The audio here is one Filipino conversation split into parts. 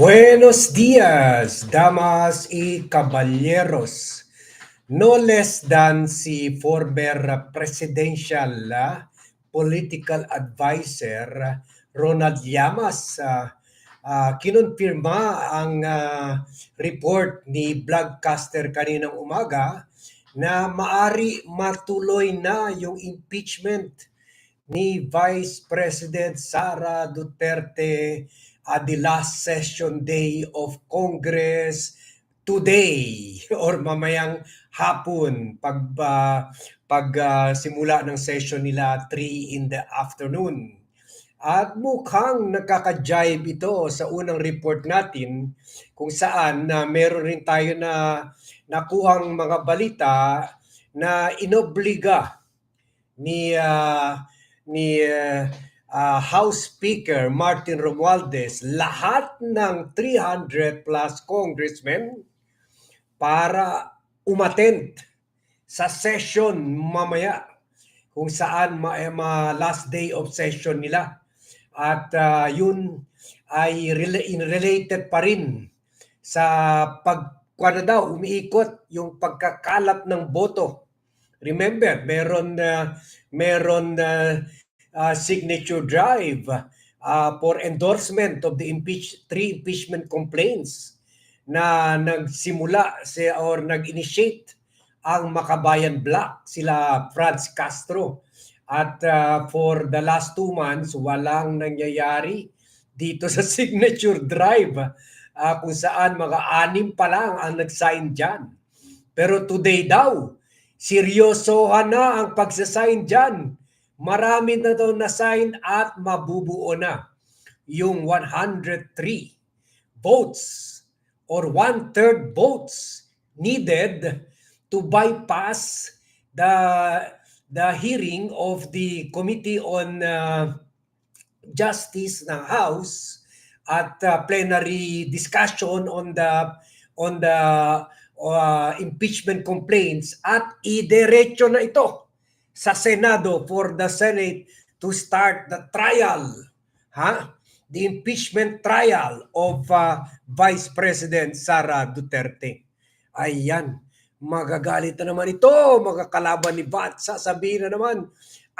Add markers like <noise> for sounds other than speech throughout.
Buenos días, damas y caballeros. No less than si former presidential uh, political advisor Ronald Llamas uh, uh, kinonfirma ang uh, report ni Vlogcaster kaninang umaga na maari matuloy na yung impeachment ni Vice President Sara Duterte at the last session day of Congress today <laughs> or mamayang hapon pag uh, pag uh, simula ng session nila 3 in the afternoon. At mukhang nakaka-jive ito sa unang report natin kung saan na uh, meron rin tayo na nakuhang mga balita na inobliga ni uh, ni uh, uh, House Speaker Martin Romualdez lahat ng 300 plus congressmen para umattend sa session mamaya kung saan ma, ma last day of session nila. At uh, yun ay rela- related pa rin sa pag na daw umiikot yung pagkakalat ng boto. Remember meron uh, meron uh, uh, signature drive uh, for endorsement of the impeach three impeachment complaints na nagsimula si or nag-initiate ang Makabayan Block sila Franz Castro. At uh, for the last two months walang nangyayari dito sa <laughs> signature drive uh, kung saan mga anim pa lang ang nag-sign dyan. Pero today daw, seryosohan na ang pagsasign dyan. Marami na daw na-sign at mabubuo na yung 103 votes or one-third votes needed to bypass the the hearing of the Committee on uh, Justice ng House at uh, plenary discussion on the on the uh, impeachment complaints at idiretso na ito sa Senado for the Senate to start the trial, ha? The impeachment trial of uh, Vice President Sara Duterte. Ayan, magagalit na naman ito, mga kalaban ni Bat. Sasabihin na naman,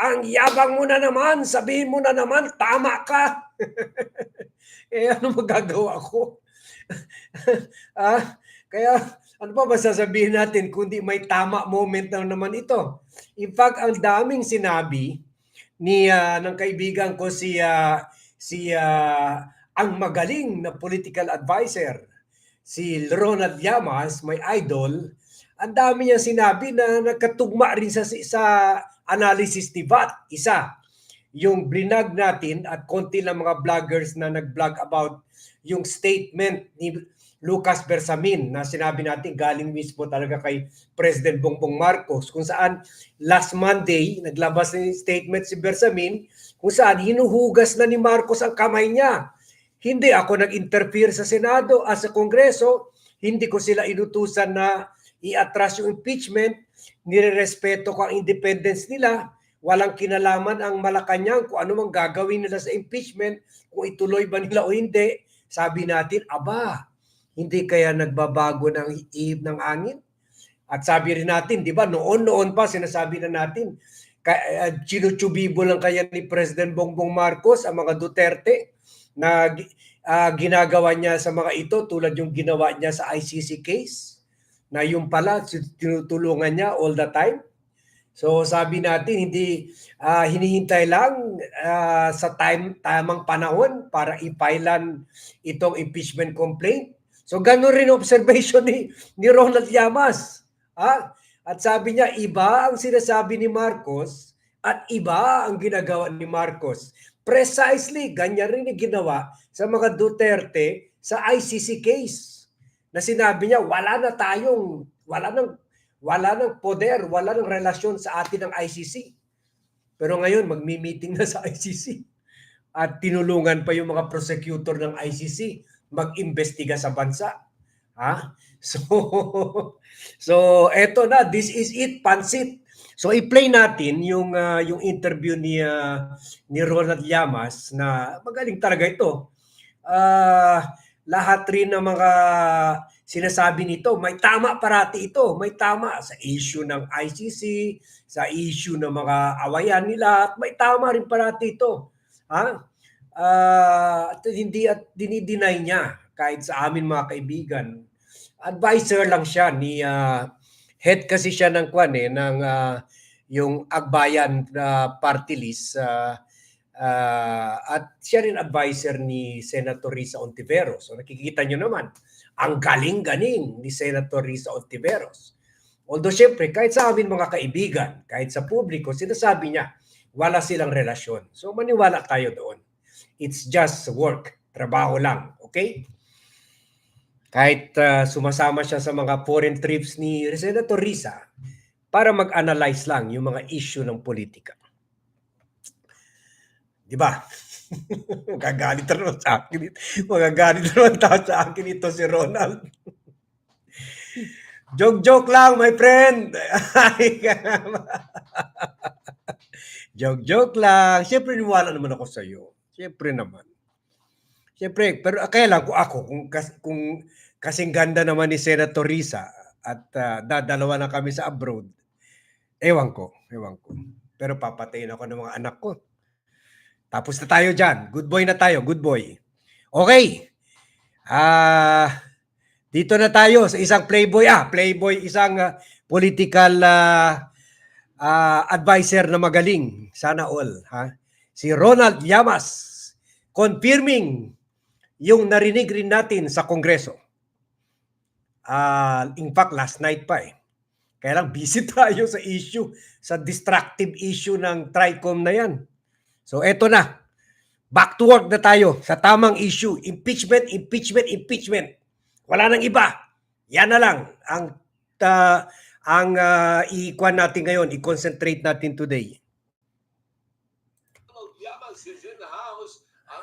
ang yabang mo na naman, sabihin mo na naman, tama ka. <laughs> eh ano magagawa ko? <laughs> ah, kaya ano pa ba sasabihin natin kundi may tama moment na naman ito? In fact, ang daming sinabi ni uh, ng kaibigan ko si uh, si uh, ang magaling na political advisor si Ronald Llamas, my idol, ang dami niya sinabi na nagkatugma rin sa sa analysis ni Bat. Isa, yung blinag natin at konti lang mga vloggers na nag-vlog about yung statement ni Lucas Bersamin na sinabi natin galing mismo talaga kay President Bongbong Marcos kung saan last Monday naglabas ng statement si Bersamin kung saan hinuhugas na ni Marcos ang kamay niya. Hindi ako nag-interfere sa Senado at sa Kongreso, hindi ko sila inutusan na i-atras yung impeachment, nirerespeto ko ang independence nila, walang kinalaman ang Malacanang kung ano gagawin nila sa impeachment, kung ituloy ba nila o hindi. Sabi natin, aba, hindi kaya nagbabago ng ihip ng angin? At sabi rin natin, di ba, noon-noon pa sinasabi na natin, uh, chinuchubibo lang kaya ni President Bongbong Marcos ang mga Duterte na uh, ginagawa niya sa mga ito tulad yung ginawa niya sa ICC case na yung pala tinutulungan niya all the time. So sabi natin hindi uh, hinihintay lang uh, sa time tamang panahon para i-filean itong impeachment complaint So ganun rin observation ni, ni Ronald Llamas. Ha? At sabi niya, iba ang sinasabi ni Marcos at iba ang ginagawa ni Marcos. Precisely, ganyan rin ginawa sa mga Duterte sa ICC case. Na sinabi niya, wala na tayong, wala nang, wala ng poder, wala ng relasyon sa atin ng ICC. Pero ngayon, magmi-meeting na sa ICC. At tinulungan pa yung mga prosecutor ng ICC mag-imbestiga sa bansa. Ha? <laughs> So, so eto na, this is it, pansit. So i-play natin yung ah, yung interview ni ah, ni Ronald Llamas na magaling talaga ito. Ah, lahat rin ng mga sinasabi nito, may tama parati ito, may tama sa issue ng ICC, sa issue ng mga awayan nila, at may tama rin parati ito. Ha? Ah, at hindi at dinideny niya kahit sa amin mga kaibigan. Advisor lang siya ni ah, head kasi siya ng kwan eh ng ah, yung Agbayan na party list ah, ah, at siya rin advisor ni Senator Risa Ontiveros. So nakikita nyo naman, ang galing-galing ni Senator Risa Ontiveros. Although syempre, kahit sa amin mga kaibigan, kahit sa publiko, sinasabi niya, wala silang relasyon. So maniwala tayo doon. It's just work, trabaho lang, okay? Kahit ah, sumasama siya sa mga foreign trips ni Senator Risa para mag-analyze lang yung mga issue ng politika. Di ba? <laughs> Magagalit na naman sa akin. ito. Magagalit na naman sa akin ito si Ronald. <laughs> Joke-joke lang, my friend. <laughs> Joke-joke lang. Siyempre, niwala naman ako sa iyo. Siyempre naman. Siyempre, pero kaya lang kung ako, kung, kung kasing ganda naman ni Senator Risa at ah, dadalawa na kami sa abroad, ewan ko, ewan ko. Pero papatayin ako ng mga anak ko. Tapos na tayo dyan. Good boy na tayo, good boy. Okay. Ah, dito na tayo sa isang playboy. Ah, playboy, isang ah, political ah, ah, advisor na magaling. Sana all. Ha? Si Ronald Llamas. Confirming yung narinig rin natin sa Kongreso. Ah, in fact, last night pa eh. Kaya lang busy <laughs> tayo sa issue, sa distractive issue ng TRICOM na yan. So eto na. Back to work na tayo sa tamang issue. Impeachment, impeachment, impeachment. Wala nang iba. Yan na lang ang ah, ang uh, ikuan natin ngayon, i-concentrate natin today.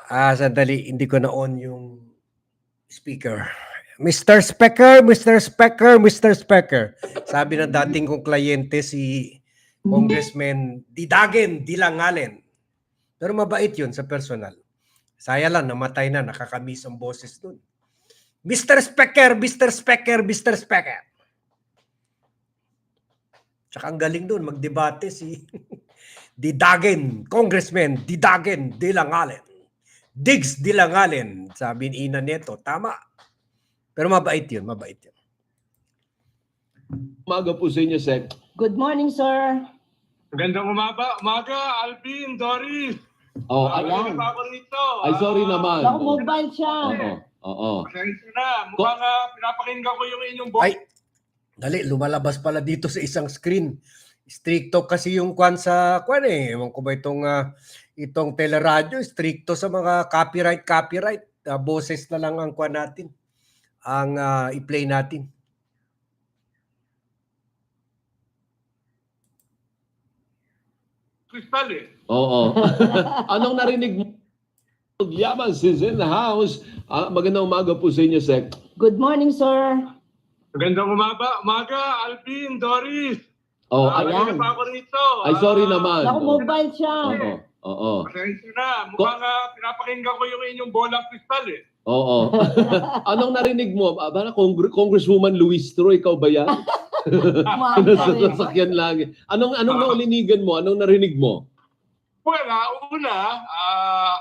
Ah, sandali, hindi ko na on yung speaker. Mr. Specker, Mr. Specker, Mr. Specker. Sabi ng dating kong kliyente si Congressman Didagen Dilangalen. Pero mabait yun sa personal. Saya lang, namatay na, nakakamiss ang boses dun. Mr. Specker, Mr. Specker, Mr. Specker. Tsaka ang galing dun, magdebate si <laughs> Didagen, Congressman Didagen Dilangalen. Diggs Dilangalen, sabi ni Ina Neto, tama. Pero mabait yun, mabait yun. Umaga po sa inyo, Sec. Good morning, sir. Magandang umaga, umaga, Alvin, Doris. Oh, ay, ayan. pa ako rito. ay, sorry Ah, naman. Naku, mobile siya. Oo, oo. Pasensya na. Mukhang ah, pinapakinggan ko yung inyong Ay, boses. dali, lumalabas pala dito sa isang screen. Stricto kasi yung kwan sa kwan eh. Ewan ko ba itong, ah, itong teleradyo, stricto sa mga copyright, copyright. Ah, boses na lang ang kwan natin. Ang ah, i-play natin. Crystal eh. Oo. <laughs> Anong narinig mo? Yaman is in the house. Ah, magandang umaga po sa inyo, Sec. Good morning, sir. Magandang umaga, umaga, Alvin, Doris. Oh, Ah, ay, ayan. pa ako rito. ay, sorry Ah, naman. Naku, mobile siya. oo, oo. Pasensya na. Mukhang ah, pinapakinggan ko yung inyong bolang crystal eh. Oo. <laughs> Anong narinig mo? Ah, Bala, Congre- Congresswoman Luis Troy, ikaw ba yan? Kumain <laughs> ka Nasa rin. sasakyan lang. Anong, anong naulinigan mo? Anong narinig mo? Well, ah, una, ah,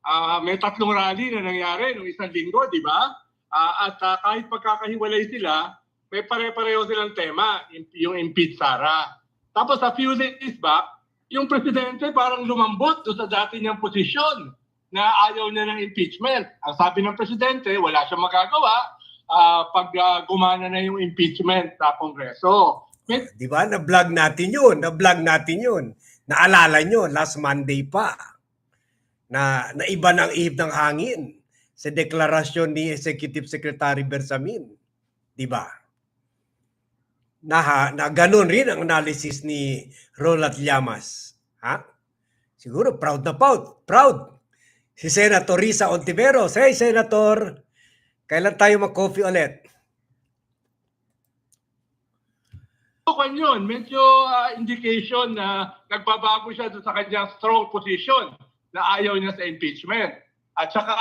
ah, may tatlong rally na nangyari noong isang linggo, di ba? Ah, at ah, kahit pagkakahiwalay sila, may pare-pareho silang tema, yung impeach Sara. Tapos a few days back, yung presidente parang lumambot doon sa dati niyang posisyon na ayaw niya ng impeachment. Ang sabi ng presidente, wala siyang magagawa ah, pag ah, gumana na yung impeachment sa Kongreso. Di ba? Na-vlog natin yun. Na-vlog natin yun. Naalala nyo, last Monday pa. Na, na iba ng ihip ng hangin sa deklarasyon ni Executive Secretary Bersamin. Di ba? Na, na ganun rin ang analysis ni Roland Llamas. Ha? Siguro proud na proud. Proud. Si Senator Risa Ontiveros. Hey, Senator! Kailan tayo mag-coffee ulit? Kung yun, medyo ah, indication na nagbabago siya sa kanyang strong position na ayaw niya sa impeachment. At saka,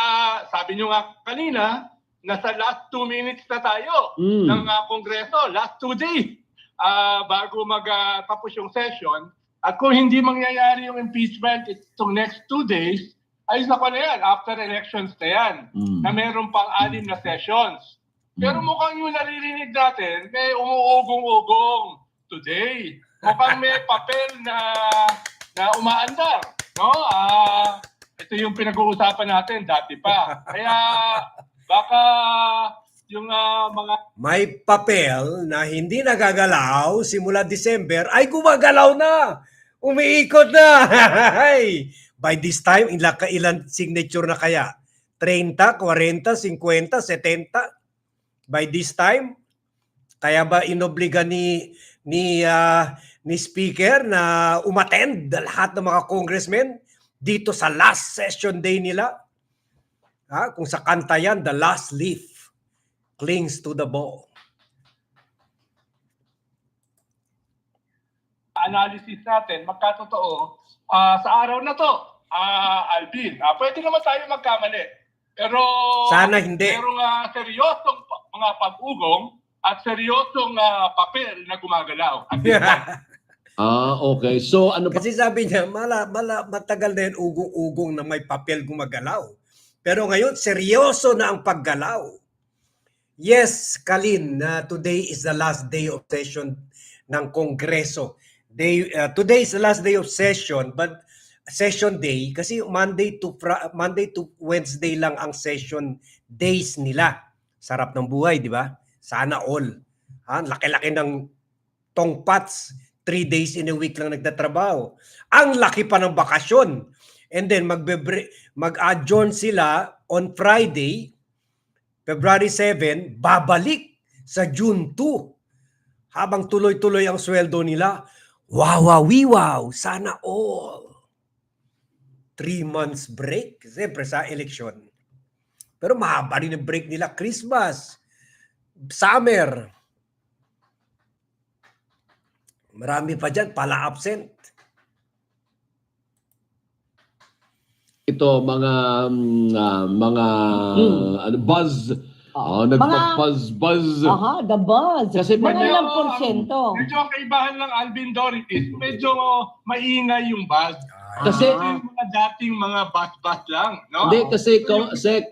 sabi niyo nga kanina, nasa last two minutes na tayo Mm. ng ah, Kongreso, last two days ah, bago magtapos yung session. At kung hindi mangyayari yung impeachment itong next two days, ayos na ko na yan, after elections na yan, Mm. na meron pang anim na sessions. Pero mukhang yung naririnig natin, may umuugong-ugong today. Mukhang may <laughs> papel na na umaandar. No? Ah, ito yung pinag-uusapan natin dati pa. Kaya baka yung ah, mga May papel na hindi nagagalaw simula December ay gumagalaw na. Umiikot na. <laughs> By this time, ilan, ilan signature na kaya? 30, 40, 50, 70? By this time? Kaya ba inobliga ni ni ah, ni speaker na umattend lahat ng mga congressmen dito sa last session day nila? Ha? Kung sa kanta yan, the last leaf clings to the bow. analysis natin, magkatotoo, ah, sa araw na to, ah, Alvin, ah, pwede naman tayo magkamali. Pero Sana hindi. merong ah, seryosong mga pag-ugong at seryosong ah, papel na gumagalaw. At <laughs> Ah, okay. So ano pa? Kasi sabi niya, mala, mala, matagal na yan ugong-ugong na may papel gumagalaw. Pero ngayon, seryoso na ang paggalaw. Yes, Kalin, na today is the last day of session ng Kongreso. Day, uh, today is the last day of session, but session day kasi Monday to Fri- Monday to Wednesday lang ang session days nila. Sarap ng buhay, di ba? Sana all. Ha, laki-laki ng tongpats. Three days in a week lang nagtatrabaho. Ang laki pa ng bakasyon. And then mag-adjourn sila on Friday, February 7, babalik sa June 2. Habang tuloy-tuloy ang sweldo nila, wow, wow, wee, wow, sana all. Three months break, siyempre sa election. Pero mahaba rin ang break nila. Christmas, summer. Marami pa dyan, pala absent. Ito mga mm, ah, mga Hmm. ano buzz. Oh, Mga- nagpa-buzz buzz. Aha, the buzz. Kasi mga medyo- ilang porsyento. medyo kaibahan ng Alvin Doritis, medyo maingay yung buzz. Kasi- Ito yung mga dating mga buzz-buzz lang. No? Hindi kasi sek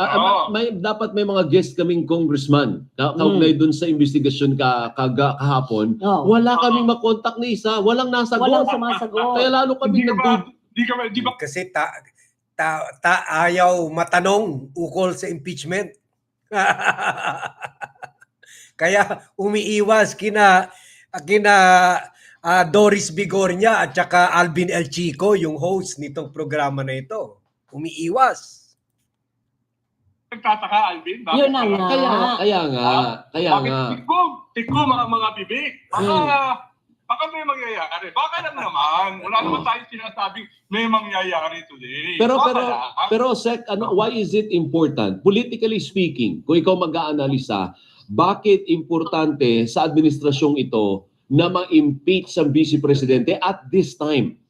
ah, ah, Oo. may dapat may mga guest kaming congressman ka Hmm. kaugnay dun sa investigasyon ka kaga, kahapon. Oh. Wala kaming makontak ni isa, walang nasagot. Walang sumasagot. Kaya lalo kami nag di ka ba, di ba Kasi ta, ta, ta ayaw matanong ukol sa impeachment. <laughs> Kaya umiiwas kina kina ah, Doris Bigornia at saka Alvin El Chico, yung host nitong programa na ito. Umiiwas. nagtataka, Alvin? Bakit Yun na nga. Kaya kaya nga, kaya Bakit nga. tikom? Tikom ang mga bibig. Baka, Hmm. Baka may mangyayari. Baka lang naman. Wala naman tayong sinasabing may mangyayari today. Pero Baka pero lang. pero sec ano why is it important? Politically speaking, kung ikaw mag-aanalisa, bakit importante sa administrasyong ito na ma-impeach ang vice presidente at this time?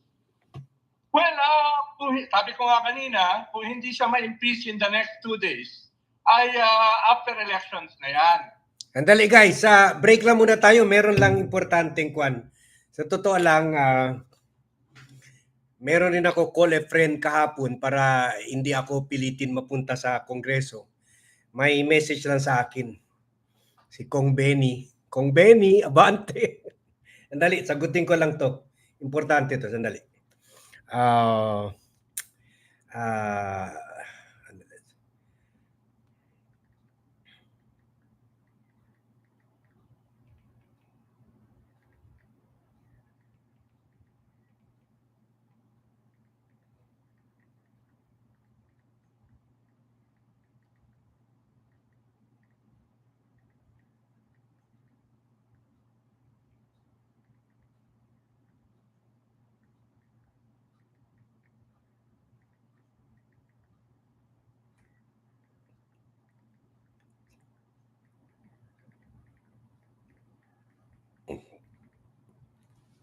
Well, ah, kung, sabi ko nga kanina, kung hindi siya ma-impeach in the next two days, ay ah, after elections na yan. Andali guys, sa break lang muna tayo. Meron lang importanteng kwan. Sa totoo lang, ah, meron rin ako call a friend kahapon para hindi ako pilitin mapunta sa kongreso. May message lang sa akin. Si Kong Benny. Kong Benny, <laughs> abante. Andali, sagutin ko lang to. Importante to, sandali. Ah, ah,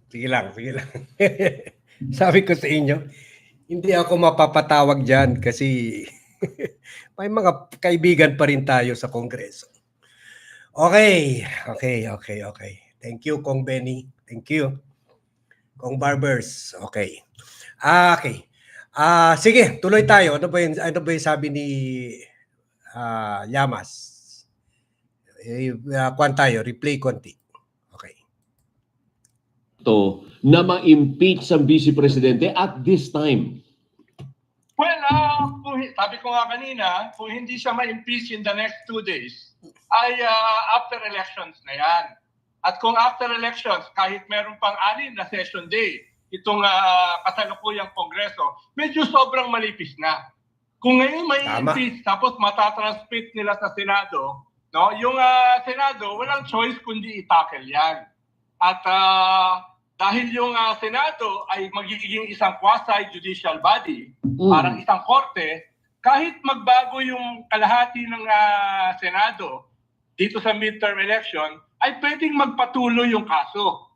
Sige lang, sige lang. <laughs> Sabi ko sa inyo, hindi ako mapapatawag dyan kasi <laughs> may mga kaibigan pa rin tayo sa Kongreso. Okay, okay, okay, okay. Thank you, Kong Benny. Thank you. Kong Barbers. Okay. Ah, okay. Ah, sige, tuloy tayo. Ano ba yung, ano ba yung sabi ni ah, Llamas? Eh, uh, kwan tayo, replay konti. To na ma-impeach ang vice presidente at this time. Well, hi- sabi ko nga kanina, kung hindi siya ma-impeach in the next two days, ay ah, after elections na yan. At kung after elections, kahit meron pang anim na session day, itong ah, kasalukuyang kongreso, medyo sobrang malipis na. Kung ngayon may Tama. impeach, tapos matatransmit nila sa Senado, no, yung ah, Senado, walang choice kundi itackle yan. At ah, dahil yung ah, Senado ay magiging isang quasi-judicial body, Mm. parang isang korte, kahit magbago yung kalahati ng ah, Senado dito sa midterm election, ay pwedeng magpatuloy yung kaso.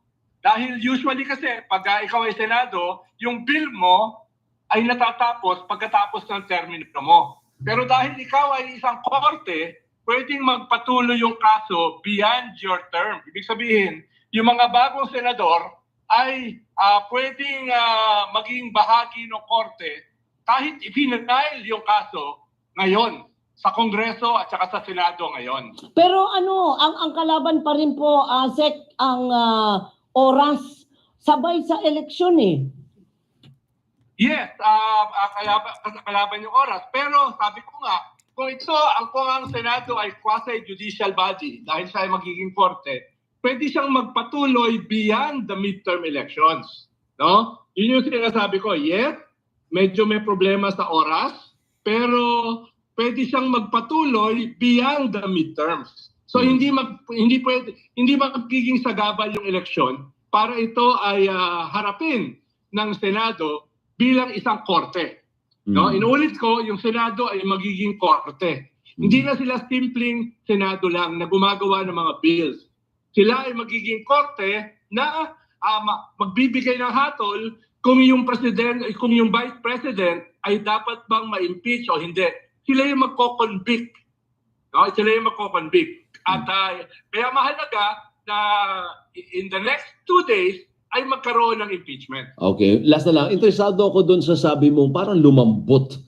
Dahil usually kasi, pag ah, ikaw ay Senado, yung bill mo ay natatapos pagkatapos ng termino mo. Pero dahil ikaw ay isang korte, pwedeng magpatuloy yung kaso beyond your term. Ibig sabihin, yung mga bagong senador ay ah, pwedeng ah, maging bahagi ng korte kahit ipinanail yung kaso ngayon sa Kongreso at saka sa Senado ngayon. Pero ano, ang ang kalaban pa rin po, ah, Sek, ang ah, oras sabay sa eleksyon eh. Yes, ah ah, kalaban, kalaban yung oras. Pero sabi ko nga, kung ito, ang kung ang Senado ay quasi-judicial body, dahil siya ay magiging korte, pwede siyang magpatuloy beyond the midterm elections. No? Yun yung sinasabi ko. Yes, medyo may problema sa oras, pero pwede siyang magpatuloy beyond the midterms. So hindi mag, hindi pwede hindi magiging sagabal yung eleksyon para ito ay ah, harapin ng Senado bilang isang korte. No, Mm. inuulit ko, yung Senado ay magiging korte. Hindi na sila simpleng Senado lang na gumagawa ng mga bills. Sila ay magiging korte na ma- magbibigay ng hatol kung yung president, kung yung vice president ay dapat bang ma-impeach o hindi. Sila yung magko-convict. No, sila yung magko-convict. At ah, kaya mahalaga na in the next two days ay magkaroon ng impeachment. Okay, last na lang. Interesado ako doon sa sabi mo parang lumambot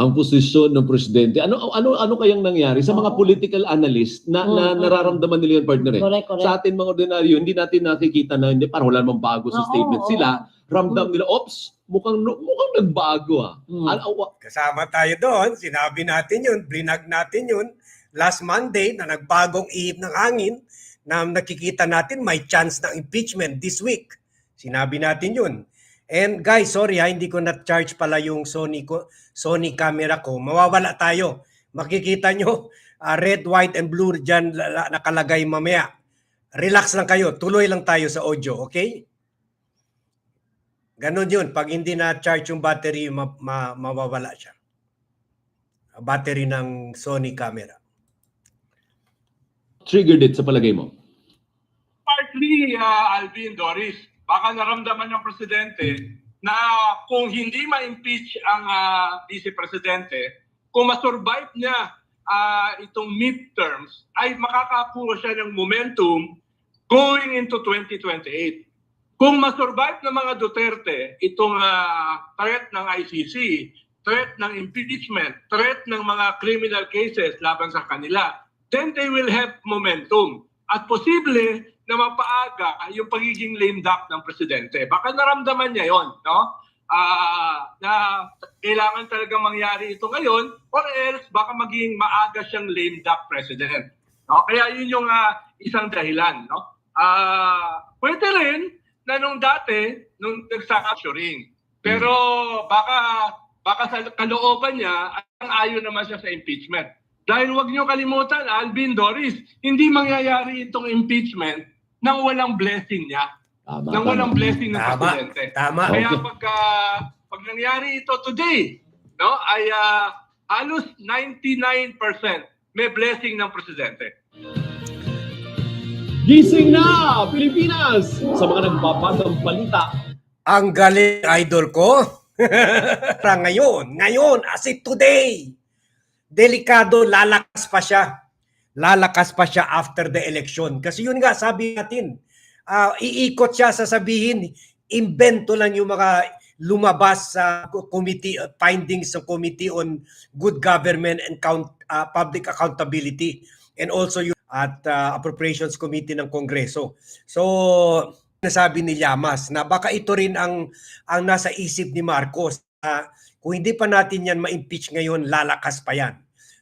ang posisyon ng presidente. Ano ano ano kayang nangyari sa mga political analyst na, na Mm, mm. nararamdaman nila yung partner eh? Correct, correct. Sa atin mga ordinaryo, hindi natin nakikita na hindi parang wala namang bago sa Oo, statement. oo. Sila ramdam nila, ops, mukhang mukhang nagbago ah. Mm. Al- awa- Kasama tayo doon, sinabi natin yun, brinag natin yun last Monday na nagbagong ihip ng hangin na nakikita natin may chance ng impeachment this week. Sinabi natin yun. And guys, sorry ha, hindi ko na-charge pala yung Sony ko, Sony camera ko. Mawawala tayo. Makikita nyo, <laughs> ah, red, white, and blue dyan la- la- nakalagay mamaya. Relax lang kayo. Tuloy lang tayo sa audio, okay? Ganon yun. Pag hindi na-charge yung battery, ma- ma- mawawala siya. Battery ng Sony camera. triggered it sa palagay mo? Partly, uh, Alvin, Doris, baka naramdaman ng presidente na kung hindi ma-impeach ang ah, vice presidente, kung ma-survive niya ah, itong midterms, ay makakakuha siya ng momentum going into 2028. Kung ma-survive ng mga Duterte itong ah, threat ng ICC, threat ng impeachment, threat ng mga criminal cases laban sa kanila, then they will have momentum. At posible na mapaaga yung pagiging lame duck ng presidente. Baka naramdaman niya yon, no? Ah, na kailangan talaga mangyari ito ngayon or else baka maging maaga siyang lame duck president. No? Kaya yun yung ah, isang dahilan, no? Ah, pwede rin na nung dati nung nagsa-capturing. Pero baka baka sa kalooban niya ang ayon naman siya sa impeachment. Dahil wag niyo kalimutan, Alvin Doris, hindi mangyayari itong impeachment nang walang blessing niya. Tama. Nang tama. walang blessing ng Tama. presidente. Tama. Kaya Okay. pag, ah, pag nangyari ito today, no, ay ah, halos 99% may blessing ng presidente. Gising na, Pilipinas! Sa mga nagbabagang balita, Ang galing idol ko. <laughs> Para ngayon, ngayon, as it today, delikado, lalakas pa siya. Lalakas pa siya after the election. Kasi yun nga, sabi natin, ah, iikot siya sasabihin, invento lang yung mga lumabas sa committee uh, findings ng Committee on Good Government and Count, ah, Public Accountability and also yung at ah, Appropriations Committee ng Kongreso. So, nasabi ni Llamas na baka ito rin ang ang nasa isip ni Marcos. na kung hindi pa natin yan ma-impeach ngayon, lalakas pa yan.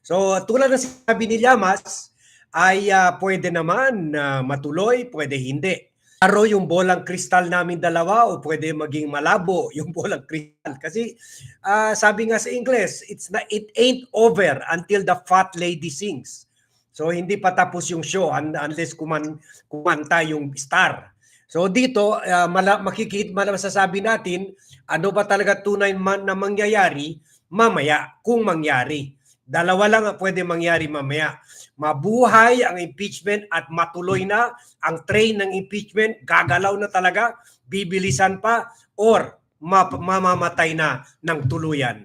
So tulad ng sabi ni Llamas, ay ah, pwede naman na matuloy, pwede hindi. Aro yung bolang kristal namin dalawa o pwede maging malabo <laughs> yung bolang kristal. Kasi ah, sabi nga sa English, it's not, it ain't over until the fat lady sings. So hindi pa tapos yung show un- unless kuman, kumanta yung star. So dito, uh, mala, makikita, mala, masasabi natin, ano ba talaga tunay man na mangyayari mamaya kung mangyari. Dalawa lang ang pwede mangyari mamaya. Mabuhay ang impeachment at matuloy na ang train ng impeachment, gagalaw na talaga, bibilisan pa, or ma- mamamatay na ng tuluyan.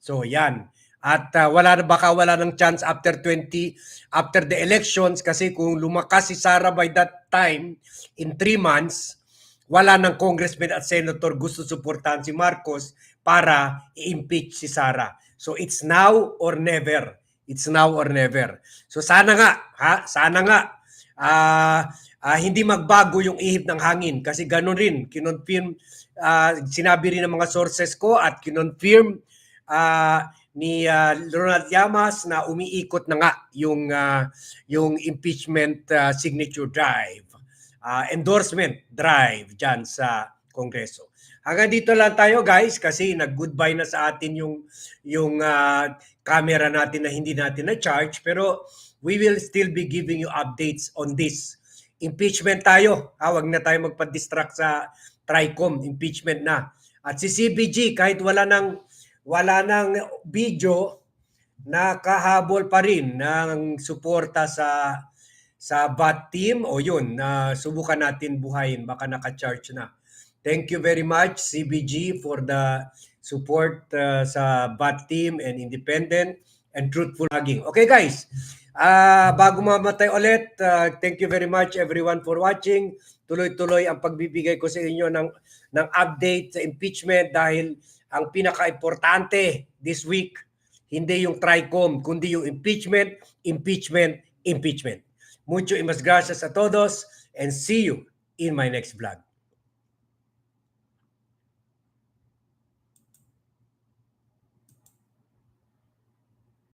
So yan. At uh, wala na baka wala ng chance after 20 after the elections kasi kung lumakas si Sara by that time in three months wala ng congressman at senator gusto suportahan si Marcos para i-impeach si Sara. So it's now or never. It's now or never. So sana nga, ha? Sana nga ah ah, hindi magbago yung ihip ng hangin kasi ganun rin kinonfirm ah, sinabi rin ng mga sources ko at kinonfirm ah, ni ah, Ronald Llamas na umiikot na nga yung ah, yung impeachment ah, signature drive ah, endorsement drive dyan sa Kongreso. Hanggang dito lang tayo guys kasi nag-goodbye na sa atin yung yung ah, camera natin na hindi natin na-charge pero we will still be giving you updates on this. Impeachment tayo. Ha, wag na tayo magpa-distract sa TRICOM. Impeachment na. At si CBG kahit wala nang wala nang video nakahabol pa rin ng suporta sa sa BAT team o yun na subukan natin buhayin baka naka-charge na. Thank you very much CBG for the support uh, sa BAT team and independent and truthful blogging. Okay guys, ah bago mamatay ulit, uh, thank you very much everyone for watching. Tuloy-tuloy ang pagbibigay ko sa inyo ng ng update sa impeachment dahil ang pinaka-importante this week hindi yung TRICOM kundi yung impeachment, impeachment, impeachment. Mucho y mas gracias a todos and see you in my next vlog.